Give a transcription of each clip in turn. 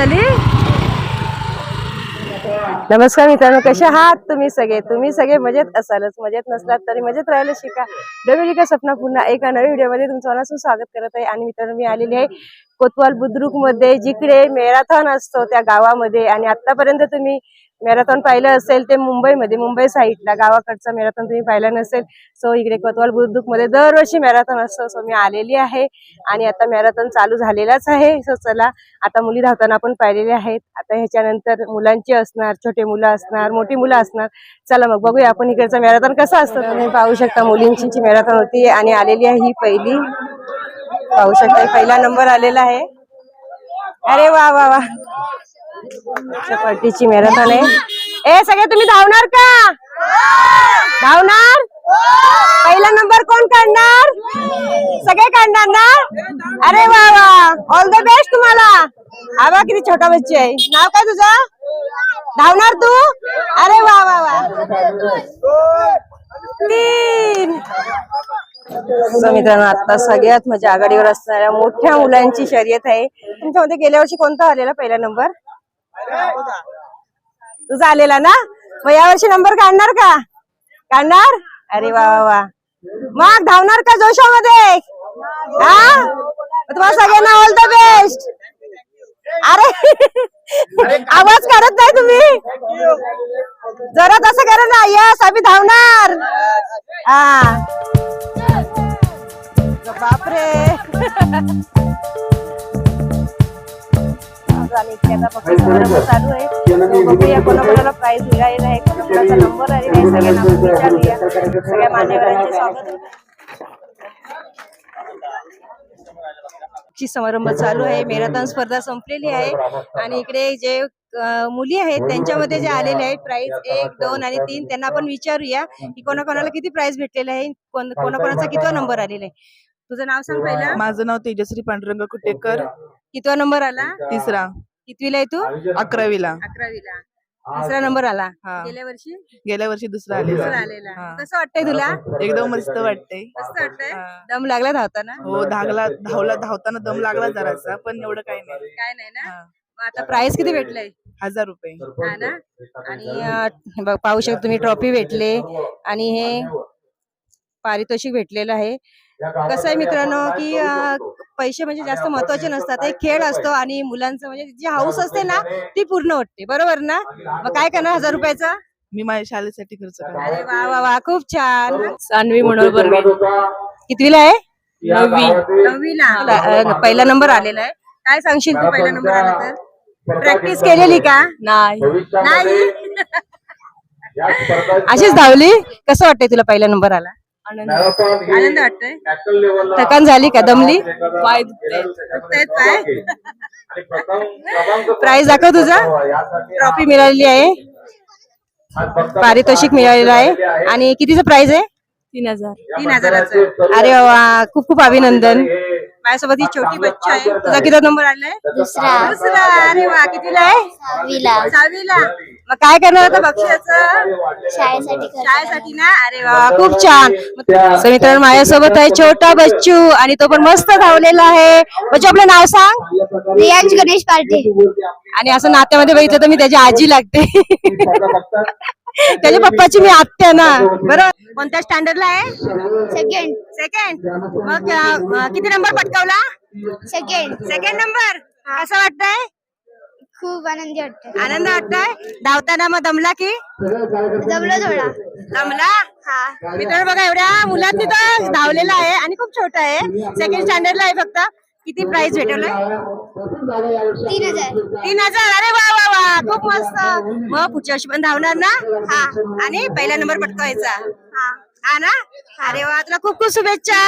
झाली? नमस्कार मित्रांनो कसे आहात तुम्ही सगळे? तुम्ही सगळे मजेत असालच. मजेत नसलात तरी मजेत राहायला शिका. डोमिनिका सपना पुन्हा एका नवीन व्हिडिओमध्ये तुमचं मनासून स्वागत करत आहे. आणि मित्रांनो मी आलेली आहे कोतवाल बुद्रुकमध्ये जिकडे मॅरेथॉन असतो त्या गावामध्ये. आणि आतापर्यंत तुम्ही मॅरेथॉन पाहिलं असेल ते मुंबईमध्ये मुंबई साईडला गावाकडचा मॅरेथॉन तुम्ही पाहिला नसेल सो इकडे कोतवाल बुद्रुकमध्ये दरवर्षी मॅरेथॉन असतो सो मी आलेली आहे. आणि आता मॅरेथॉन चालू झालेलाच आहे सो चला आता मुली धावताना आपण पाहिलेले आहेत. आता ह्याच्यानंतर मुलांची असणार छोटे मुलं असणार मोठी मुलं असणार. चला मग बघूया आपण इकडचा मॅरेथॉन कसा असतो. तुम्ही पाहू शकता मुलींची मॅरेथॉन होती आणि आलेली आहे ही पहिली. पाहू शकता पहिला नंबर आलेला आहे. अरे वा वा वा. पार्टीची मॅरेथॉन आहे. ए सगळे तुम्ही धावणार का? धावणार? पहिला नंबर कोण काढणार? सगळे काढणार ना? अरे वा वा. ऑल द बेस्ट तुम्हाला. आवा किती छोटा बच्ची आहे. नाव काय तुझं? धावणार तू? अरे वा वा वा. तीन. मित्रांनो आता सगळ्यात म्हणजे आघाडीवर असणाऱ्या मोठ्या मुलांची शर्यत आहे. तुमच्यामध्ये गेल्या वर्षी कोणता आलेला पहिला नंबर तुझा आलेला ना? मग यावर्षी नंबर काढणार का? काढणार? अरे वा वा वा. मग धावणार का जोशामध्ये? हा? तुम्हाला सगळ्यांना ऑल द बेस्ट अरे आवाज काढत नाही तुम्ही. जरा तसं करा ना. यस आम्ही धावणार. हा. बापरे. आणि इथे आता फक्त समारंभ चालू आहे. तो बघूया कोणाकोणाला प्राइज मिळालेला आहे कोणाकोणाचा नंबर आलेला आहे सगळ्यांना आपण विचारूया. सगळ्या मान्यवरांचे स्वागत. ची समारंभ चालू आहे. मॅरेथॉन स्पर्धा संपलेली आहे. आणि इकडे जे मुली आहेत त्यांच्यामध्ये जे आलेले आहेत प्राइज एक दोन आणि तीन त्यांना आपण विचारूया की कोणाकोणाला किती प्राइज भेटलेले आहे कोण- कोणाकोणाचा कितवा नंबर आलेला आहे. तुझं नाव सांग पहिला. माझं नाव तेजश्री पांडुरंग कुटेकर. कितवा नंबर आला? तिसरा. कितवीला आहे तू? अकरावीला. अकरावीला. दुसरा नंबर आला. हा. गेल्या वर्षी? गेल्या वर्षी दुसरा दुसरा आलेला. आलेला. हा. कसं वाटतंय तुला? एकदम मस्त वाटतंय. मस्त वाटतंय? हा. दम लागला धावताना? हो धागला धावला धावताना दम लागला जरासा पण एवढं काही नाही. काय नाही ना? हा. मग आता प्राइस किती भेटलंय? हजार रुपये. हा ना? आणि अं, हे बघ पाहू शकतो तुम्ही ट्रॉफी भेटले. आणि हे पारितोषिक भेटलेलं आहे. कसं आहे मित्रांनो की पैसे म्हणजे जास्त महत्त्वाचे नसतात एक खेळ असतो आणि मुलांचं म्हणजे जी हाऊस असते ना ती पूर्ण होते बरोबर ना? मग काय करणार हजार रुपयाचा? मी माझ्या शाळेसाठी खर्च अरे वा वा वा खूप छान. सान्वी म्हणून बर्वे. कितवीला आहे? नववी. नववीला. पहिला नंबर आलेला आहे. काय सांगशील तू पहिला नंबर आला तर प्रॅक्टिस केलेली का? नाही. नाही. अशीच धावली? कसं वाटतंय तुला पहिला नंबर आला? आनंद आनंद वाटतोय. थकान झाली का दमली? पाय. दुखतायत पाय? प्राइस दाखव तुझा. ट्रॉफी मिळालेली आहे. पारितोषिक मिळालेलं आहे. आणि कितीचं प्राइस आहे? तीन हजार. तीन हजाराचं. अरे वा खूप खूप अभिनंदन. माझ्यासोबत ही छोटी बच्चा आहे. तुझा किती नंबर आलाय? दुसरा. दुसरा. अरे वा कितीला आहे? सहावीला. सहावीला. मग काय करणार आता बक्षिसाचं? शाळेसाठी शाळेसाठी ना? अरे वा खूप छान. So मित्रांनो माझ्यासोबत आहे छोटा बच्चू आणि तो पण मस्त धावलेला आहे. बच्चू आपलं नाव सांग? रियांश गणेश पाटील आणि असं नात्यामध्ये बघितलं तर मी त्याची आजी लागते. त्याच्या पप्पाची मी आत्या ना. बरोबर कोणत्या स्टँडर्डला आहे? सेकंड. सेकंड मग अं, किती नंबर पटकावला? सेकंड सेकंड नंबर कसं वाटतंय? खूप आनंदी वाटत आनंद वाटतोय? धावताना मग दमला की? जमलं थोडा. दमला? हा. मित्रांनो बघा एवढ्या मुलांनी तर धावलेला आहे आणि खूप छोटा आहे. सेकंड स्टँडर्डला आहे फक्त. किती प्राइस भेटवलंय? तीन हजार. तीन हजार. अरे वा वा वा. खूप मस्त. मग पुढच्या वर्षी पण धावणार ना? हा. आणि पहिला नंबर पटकावायचा. हा. हा ना अरे वा तुला खूप खूप शुभेच्छा.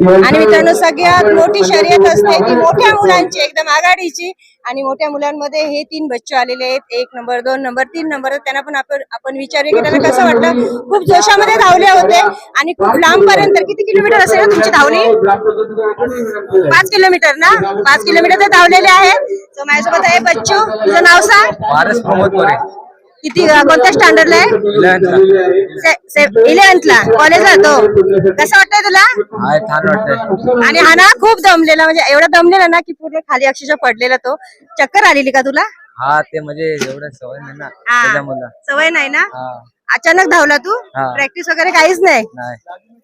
आणि मित्रांनो सगळ्यात मोठी शर्यत असते ती मोठ्या मुलांची. एकदम आघाडीची. आणि मोठ्या मुलांमध्ये हे तीन बच्चू आलेले आहेत. एक नंबर दोन नंबर तीन नंबर. त्यांना पण आपण आपण विचारूया की त्यांना कसं वाटलं? खूप जोशामध्ये धावले होते. आणि खूप लांब पर्यंत किती किलोमीटर असेल ना तुमची धावणी? पाच किलोमीटर ना? पाच किलोमीटर तर धावलेले आहेत. तर माझ्यासोबत आहे बच्चू. तुझं नाव सांग. पारस प्रमोद मोरे किती कोणत्या स्टँडर्डला आहे? इलेव्हन्थला कॉलेजला तो. कसं वाटतंय तुला? हाय छान वाटतंय. आणि हा ना खूप दमलेला म्हणजे एवढा दमलेला ना की पूर्ण खाली अक्षरशः पडलेला तो. चक्कर आलेली का तुला? हा ते म्हणजे एवढं सवय नाही ना सवय नाही ना? हा. अचानक धावला तू. प्रॅक्टिस वगैरे काहीच नाही?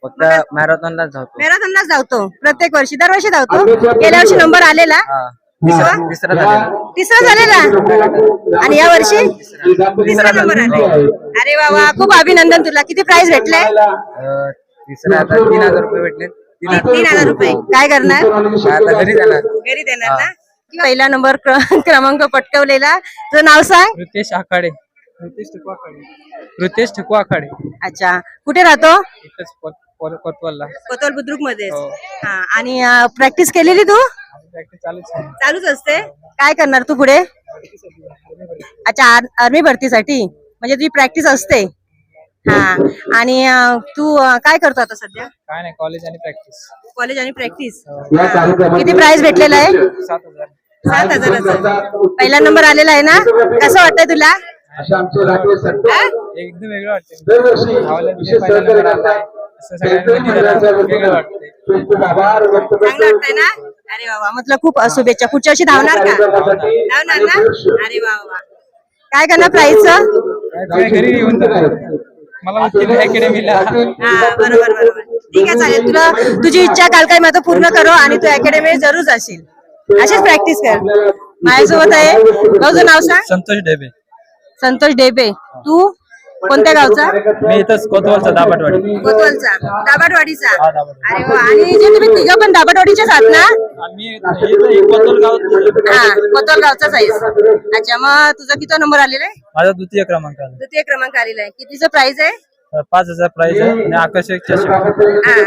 फक्त मॅरेथॉनलाच धावतो. मॅरेथॉनलाच धावतो. प्रत्येक वर्षी दरवर्षी धावतो? गेल्या वर्षी नंबर आलेला? तिसरा तिसरा झालेला. तिसरा झालेला. आणि या वर्षी? तिसरा नंबर आला अरे वा वा. खूप अभिनंदन तुला. किती प्राइस भेटलाय तिसरा आता तीन हजार रुपये भेटले. तीन हजार रुपये. काय करणार? घरी जाणार घरी देणार ना? पहिला नंबर क्रम- क्रमांक पटकवलेला. तुझं नाव सांग? रितेश आखाडे. रितेश ठकवा आखाडे. रितेश ठकवा आखाडे. अच्छा. कुठे राहतो? कोतवालला. कोतवाल बुद्रुकमध्ये हो. आणि प्रॅक्टिस केलेली तू? चालूच आहे. चालूच असते? काय करणार तू पुढे? अच्छा आर्मी भरतीसाठी? म्हणजे तुझी प्रॅक्टिस असते. हा. आणि तू काय करतो आता सध्या? काय नाही कॉलेज आणि प्रॅक्टिस कॉलेज आणि प्रॅक्टिस किती प्राइस भेटलेला आहे? सात हजार. सात हजाराचा पहिला नंबर आलेला आहे ना? कसं वाटतंय तुला? हा? एकदम वेगळं वाटतं चांगलं वाटतंय ना? अरे वा वा. म्हटलं खूप शुभेच्छा. पुढच्या वर्षी धावणार का? धावणार ना? अरे वा वा. काय करणार काय घरी येऊन जाणार मला वाटतं अकॅडमीला हा बरोबर बरोबर. ठीक आहे चालेल. तुला तुझी इच्छा काल काय माझं पूर्ण करो आणि तू अकॅडमी जरूर जाशील. अशीच प्रॅक्टिस कर. माझ्यासोबत आहे. तुझं नाव सांग? संतोष डेबे. संतोष डेबे. तू? कोणत्या गावचा? मी इथंच कोतवालचा दाबाटवाडी कोतवालचा. दाबाटवाडीचा हा, दाबाटवाडी. अरे वा. आणि जे तुम्ही तिघं पण दाबाटवाडीचेच आहात ना? आम्ही इथं कोतवाल गावात हा कोतवाल गावचाच आहेस. अच्छा मग तुझा किती नंबर आलेला आहे? माझा द्वितीय क्रमांक आला. द्वितीय क्रमांक आलेला आहे. कितीचं प्राइस आहे? अं, पाच हजार प्राइस आहे आणि आकर्षक चषक. हा.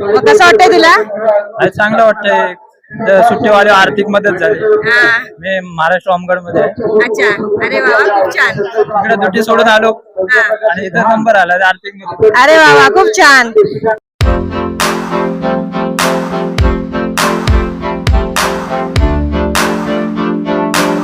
मग कसं वाटतंय तुला? आणि चांगलं वाटतंय. तर सुट्टीवाली आर्थिक मदत झाली. हा. मी महाराष्ट्र होमगार्डमध्ये आहे. अच्छा. अरे वा वा, खूप छान. इकडे दुटी सोडून आलो. हा. आणि इथं नंबर आला आर्थिक मदत. अरे वा वा खूप छान.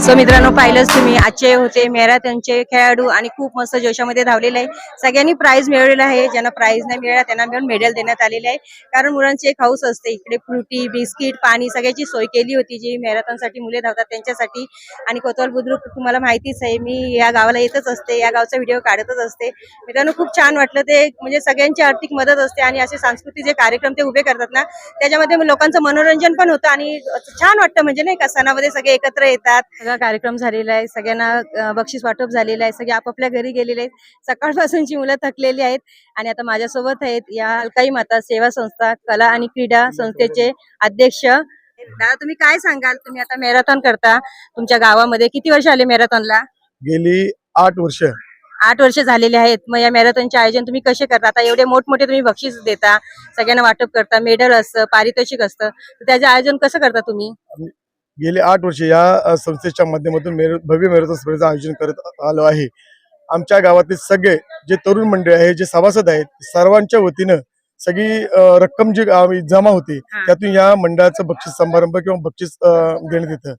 सो मित्रांनो पाहिलंच तुम्ही. आजचे होते मॅरेथॉनचे खेळाडू आणि खूप मस्त जोशामध्ये धावलेले आहे. सगळ्यांनी प्राइज मिळवलेलं आहे. ज्यांना प्राइज नाही मिळाला त्यांना मिळून मेडल देण्यात आलेले आहे. कारण मुलांची एक हाऊस असते. इकडे फ्रुटी बिस्किट पाणी सगळ्याची सोय केली होती जी मॅरेथॉनसाठी मुले धावतात त्यांच्यासाठी. आणि कोतवाल बुद्रुक तुम्हाला माहितीच आहे मी या गावाला येतच असते. या गावचा व्हिडिओ काढतच असते. मित्रांनो खूप छान वाटलं ते म्हणजे सगळ्यांची आर्थिक मदत असते आणि असे सांस्कृतिक जे कार्यक्रम ते उभे करतात ना त्याच्यामध्ये लोकांचं मनोरंजन पण होतं आणि छान वाटतं म्हणजे नाही का सणामध्ये सगळे एकत्र येतात. कार्यक्रम झालेला आहे सगळ्यांना बक्षीस वाटप झालेलं आहे सगळे आपापल्या घरी गेलेले आहेत. सकाळपासूनची मुलं थकलेली आहेत आणि आता माझ्यासोबत आहेत या अलकाई माता सेवा संस्था कला आणि क्रीडा संस्थेचे अध्यक्ष. दादा तुम्ही काय सांगाल? तुम्ही आता मॅरेथॉन करता. तुमच्या गावामध्ये किती वर्ष आले मॅरेथॉनला? गेली आठ वर्ष. आठ वर्ष झालेले आहेत. मग या मॅरेथॉनचे आयोजन तुम्ही कसे करता? आता एवढे मोठमोठे तुम्ही बक्षीस देता सगळ्यांना वाटप करता मेडल असतं पारितोषिक असतं. त्याचं आयोजन कसं करता तुम्ही? गेली आठ वर्ष या संस्थेच्या माध्यमातून मेर- भव्य मॅरेथॉन स्पर्धेचं आयोजन करत आलो आहे. आमच्या गावातील सगळे जे तरुण मंडळी आहे जे सभासद आहेत सर्वांच्या वतीनं सगळी रक्कम जी जमा होते. त्यातून या मंडळाचं बक्षीस समारंभ किंवा बक्षीस देण्यात येतं.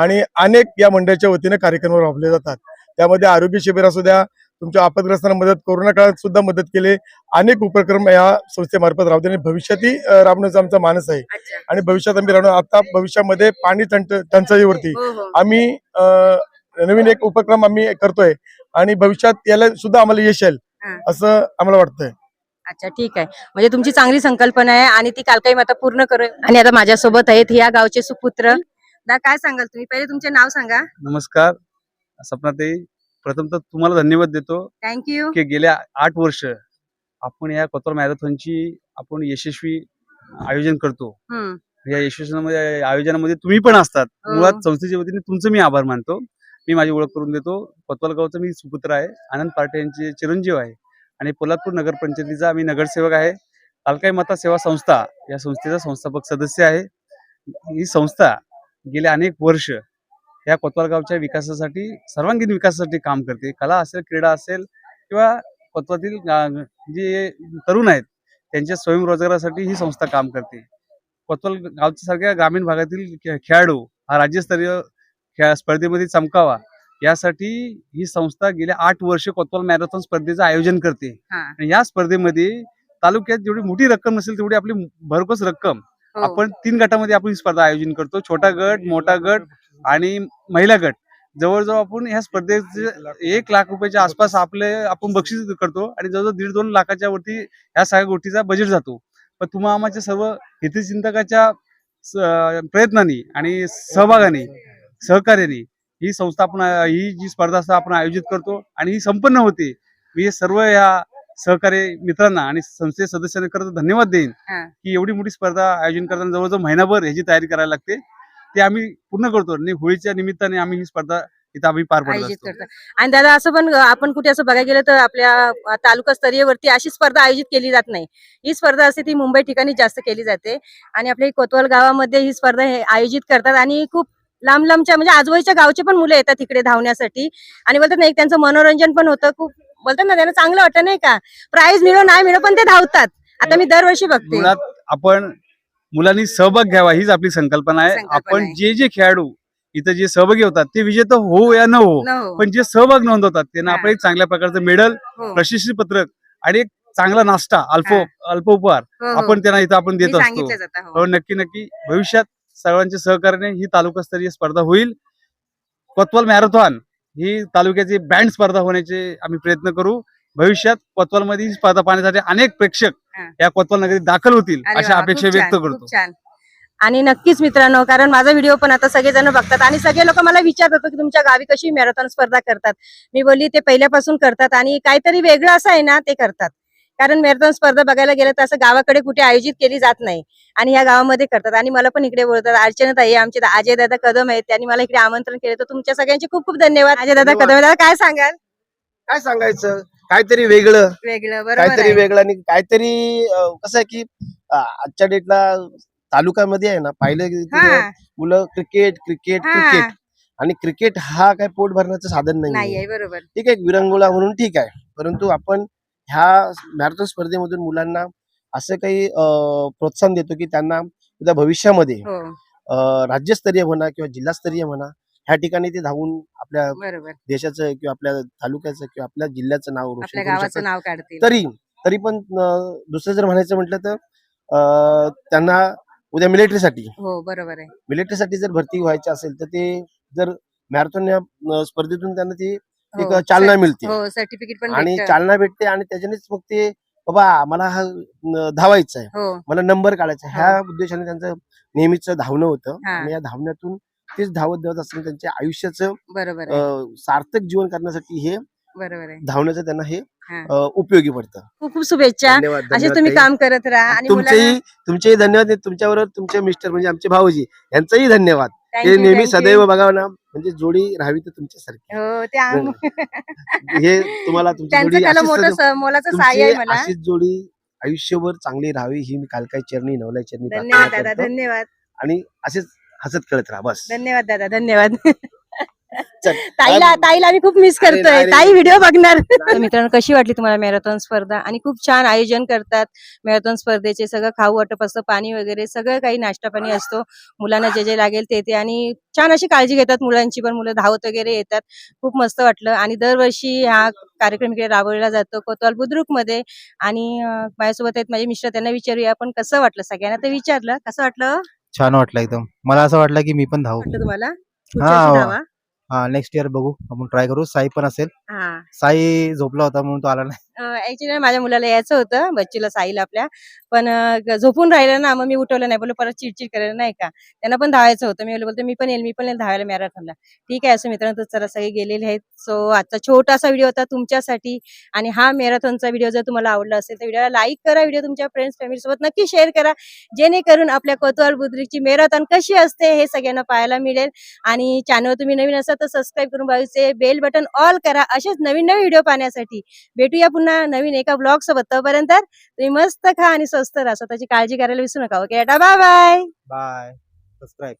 आणि अनेक या मंडळाच्या वतीनं कार्यक्रम राबवले जातात. त्यामध्ये आरोग्य शिबिर असू द्या तुमच्या आपदग्रस्तांना मदत कोरोना काळात सुद्धा मदत केले. अनेक उपक्रम या संस्थेमार्फत राबवते आणि भविष्यातही अ, राबवण्याचा आमचा मानस आहे. आणि भविष्यात आम्ही राहणार आता भविष्यामध्ये पाणी टंच- टंचाईवरती. हो हो. आम्ही नवीन एक उपक्रम आम्ही करतोय आणि भविष्यात याला सुद्धा आम्हाला यश येईल. असं आम्हाला वाटतंय. अच्छा ठीक आहे. म्हणजे तुमची चांगली संकल्पना आहे आणि ती काल काही आता पूर्ण करू आणि आता माझ्यासोबत आहेत या गावचे सुपुत्र. दा काय सांगाल तुम्ही? पहिले तुमचे नाव सांगा. नमस्कार. सपनाताई प्रथम तर तुम्हाला धन्यवाद देतो थँक्यू की गेल्या आठ वर्ष आपण या कोतवाल मॅरेथॉनची आपण यशस्वी आयोजन करतो. या यशस्वीमध्ये आयोजनामध्ये तुम्ही पण असतात. हो. मुळात संस्थेच्या वतीने तुमचं मी आभार मानतो. मी माझी ओळख करून देतो. कोतवाल गावचा मी सुपुत्र आहे. आनंद पार्टे यांचे चिरंजीव आहे. आणि पोलादपूर नगरपंचायतीचा आम्ही नगरसेवक आहे. तालकाई माता सेवा संस्था या संस्थेचा संस्थापक सदस्य आहे. ही संस्था गेले अनेक वर्ष या कोतवाल गावच्या विकासासाठी सर्वांगीण विकासासाठी काम करते. कला असेल क्रीडा असेल किंवा कोतवातील जे तरुण आहेत त्यांच्या स्वयंरोजगारासाठी ही संस्था काम करते. कोतवाल गावच्या सारख्या ग्रामीण भागातील खे- खेळाडू हा राज्यस्तरीय खेळ स्पर्धेमध्ये चमकावा यासाठी ही संस्था गेल्या आठ वर्ष कोतवाल मॅरेथॉन स्पर्धेचं आयोजन करते. आणि या स्पर्धेमध्ये तालुक्यात जेवढी मोठी रक्कम नसेल तेवढी आपली भरघोस रक्कम हो. आपण तीन गटामध्ये आपण ही स्पर्धा आयोजन करतो छोटा गट मोठा गट आणि महिला गट जवळजवळ आपण ह्या स्पर्धेचे एक लाख रुपयाच्या आसपास आपले आपण बक्षीस करतो आणि जवळजवळ दीड दोन लाखाच्या वरती ह्या सगळ्या गोष्टीचा बजेट जातो पण तुम्हा आम्हाच्या सर्व हितचिंतकाच्या प्रयत्नांनी आणि सहभागाने सहकार्याने ही संस्था आपण ही जी स्पर्धा आपण आयोजित करतो आणि ही संपन्न होते. मी हे सर्व या सहकारी मित्रांना आणि संस्थेच्या सदस्यांना खरं तर धन्यवाद देईन. की एवढी मोठी स्पर्धा आयोजन करताना जवळजवळ महिनाभर ह्याची तयारी करायला लागते. ते आम्ही पूर्ण करतो आणि होळीच्या निमित्ताने आम्ही ही स्पर्धा इथं आम्ही पार पाडत आणि दादा असं पण आपण कुठे असं बघायला गेलं तर आपल्या तालुका स्तरीयवरती अशी स्पर्धा आयोजित केली जात नाही. ही स्पर्धा असते ती मुंबई ठिकाणी जास्त केली जाते. आणि आपल्या कोतवाल गावामध्ये ही स्पर्धा आयोजित करतात आणि खूप लांब लांबच्या म्हणजे आजूबाजूच्या गावचे पण मुलं येतात तिकडे धावण्यासाठी आणि बोलतात ना एक त्यांचं मनोरंजन पण होतं खूप बोलतात ना त्यांना चांगलं वाटतं नाही का प्राईज मिळो नाही मिळो पण ते धावतात आता मी दरवर्षी बघते मुळात आपण मुलांनी सहभाग घ्यावा हीच आपली संकल्पना आहे संकल्पना आपण आहे. जे जे खेळाडू इथं जे सहभागी होतात ते विजेता हो या न हो न हो. पण जे सहभाग नोंदवतात त्यांना हा. आपण एक चांगल्या प्रकारचं मेडल हो. प्रशस्ती पत्रक आणि एक चांगला नाश्ता अल्प हा. अल्प उपहार हो, हो. आपण त्यांना इथं आपण मी देत असतो जातं हो. हो नक्की नक्की भविष्यात सर्वांच्या सहकार्याने ही तालुकास्तरीय स्पर्धा होईल. कोतवाल मॅरेथॉन ही तालुक्याची बँड स्पर्धा होण्याचे आम्ही प्रयत्न करू. भविष्यात कोतवाल मध्ये ही स्पर्धा पाहण्यासाठी अनेक प्रेक्षक. या कोतवाल नगरीत दाखल होतील अशा अपेक्षा व्यक्त करतो. आणि नक्कीच मित्रांनो कारण माझा व्हिडिओ पण आता सगळेजण बघतात आणि सगळे लोक मला विचारतात की तुमच्या गावी कशी मॅरेथॉन स्पर्धा करतात. मी बोलली ते पहिल्यापासून करतात आणि काहीतरी वेगळं असं आहे ना ते करतात. कारण मॅरेथॉन स्पर्धा बघायला गेलं तर असं गावाकडे कुठे आयोजित केली जात नाही. आणि ह्या गावामध्ये करतात. आणि मला पण इकडे बोलतात अर्चना ताई आमचे अजय दादा कदम आहेत. त्यांनी मला इकडे आमंत्रण केलं. तर तुमच्या सगळ्यांचे खूप खूप धन्यवाद. अजय दादा कदम दादा काय सांगाल? काय सांगायचं? काहीतरी वेगळं. वेगळं काहीतरी वेगळं आणि काहीतरी अं, कसं आहे की अं, आजच्या डेटला तालुक्यामध्ये आहे ना पाहिलं की हा. मुलं क्रिकेट क्रिकेट हा. क्रिकेट. आणि क्रिकेट हा काय पोट भरण्याचं साधन नाही नाहीये बरोबर. ठीक आहे विरंगुळा म्हणून ठीक आहे. परंतु आपण ह्या मॅरेथॉन स्पर्धेमधून मुलांना असं काही प्रोत्साहन देतो की त्यांना उद्या भविष्यामध्ये हो. राज्यस्तरीय म्हणा किंवा जिल्हास्तरीय म्हणा ह्या ठिकाणी ते धावून आपल्या देशाचं किंवा आपल्या तालुक्याचं किंवा आपल्या जिल्ह्याचं नाव रोशन. गावाचं नाव तरी तरी पण दुसरं जर म्हणायचं म्हटलं तर अं, त्यांना उद्या मिलिटरीसाठी हो बरोबर आहे. मिलिटरीसाठी जर भरती व्हायची असेल तर ते जर मॅरेथॉन या स्पर्धेतून त्यांना ती एक हो, चालना मिळते. हो सर्टिफिकेट पण आणि. चालना भेटते आणि त्याच्यानेच मग ते बाबा मला हा धावायचं आहे. हो. मला नंबर काढायचा. ह्या उद्देशाने त्यांचं नेहमीच धावणं होतं. हा. आणि या धावण्यातून तेच धावत धावत असताना त्यांच्या आयुष्याचं बरोबर सार्थक जीवन करण्यासाठी हे बरोबर आहे. धावण्याचं त्यांना हे हा. उपयोगी पडतं. खूप खूप शुभेच्छा. धन्यवाद असे तुम्ही. काम करत राहा आणि तुमचेही तुमचेही धन्यवाद. तुमच्याबरोबर तुमचे मिस्टर म्हणजे आमचे भाऊजी यांचंही धन्यवाद. ते नेहमी. सदैव बघावं ना म्हणजे जोडी राहावी तर तुमच्यासारखी हो ते आम- हे तुम्हाला तुमची त्यांचं जोडी त्याला अशीच मोठं सदैव- स- मोलाचं सहाय्य तुमची आहे मला अशीच जोडी आयुष्यभर चांगली राहावी ही मी कालकाई चरणी नवलाई चरणी धन्यवाद प्रार्थना दादा करतो. धन्यवाद आणि असेच हसत खेळत राहा बस धन्यवाद दादा धन्यवाद. ताईला ताईला आम्ही खूप मिस करतोय. ताई व्हिडिओ बघणार. तर मित्रांनो कशी वाटली तुम्हाला मॅरेथॉन स्पर्धा? आणि खूप छान आयोजन करतात मॅरेथॉन स्पर्धेचे सगळं खाऊ वाटप असतं पाणी वगैरे सगळं काही नाश्ता पाणी असतो. मुलांना जे जे लागेल ते ते. आणि छान अशी काळजी घेतात मुलांची पण. मुलं धावत वगैरे येतात. खूप मस्त वाटलं. आणि दरवर्षी हा कार्यक्रम इकडे राबवला जातो कोतवाल बुद्रुकमध्ये आणि माझ्यासोबत आहेत माझे मिस्टर. त्यांना विचारूया आपण कसं वाटलं? सगळ्यांना ते विचारलं. कसं वाटलं? छान वाटलं एकदम. मला असं वाटलं की मी पण धावू. वाटलं तुम्हाला? हा, नेक्स्ट इयर बघू. आपण ट्राय करू. साई पण असेल. हा. साई झोपला होता म्हणून तो आला नाही. ऍक्च्युली माझ्या मुलाला यायचं होतं बच्चूला साईला आपल्या. पण झोपून राहिलं ना मग मी उठवलं नाही. बोललो परत चिडचिड करायला नाही का? त्यांना पण धावायचं होतं. मी बोलतो बोलते मी पण येईल. मी पण येईल. धावायला मॅरेथॉनला ठीक आहे असं मित्रांनो चला सगळे गेलेले आहेत. सो आजचा छोटासा व्हिडिओ होता तुमच्यासाठी. आणि हा मॅरेथॉनचा व्हिडिओ जर तुम्हाला आवडला असेल तर व्हिडिओला लाईक करा. व्हिडिओ तुमच्या फ्रेंड्स फॅमिली सोबत नक्की शेअर करा. जेणेकरून आपल्या कोतवाल बुद्रीची मॅरेथॉन कशी असते हे सगळ्यांना पाहायला मिळेल. आणि चॅनल तुम्ही नवीन असाल तर सबस्क्राईब करून बघायचे बेल बटन ऑल करा. असेच नवीन नवीन व्हिडिओ पाहण्यासाठी. भेटूया पुन्हा. पुन्हा नवीन एका ब्लॉग सोबत. तोपर्यंत तुम्ही मस्त खा आणि स्वस्त राहा. स्वतःची काळजी करायला विसरू नका. Okay bye bye bye subscribe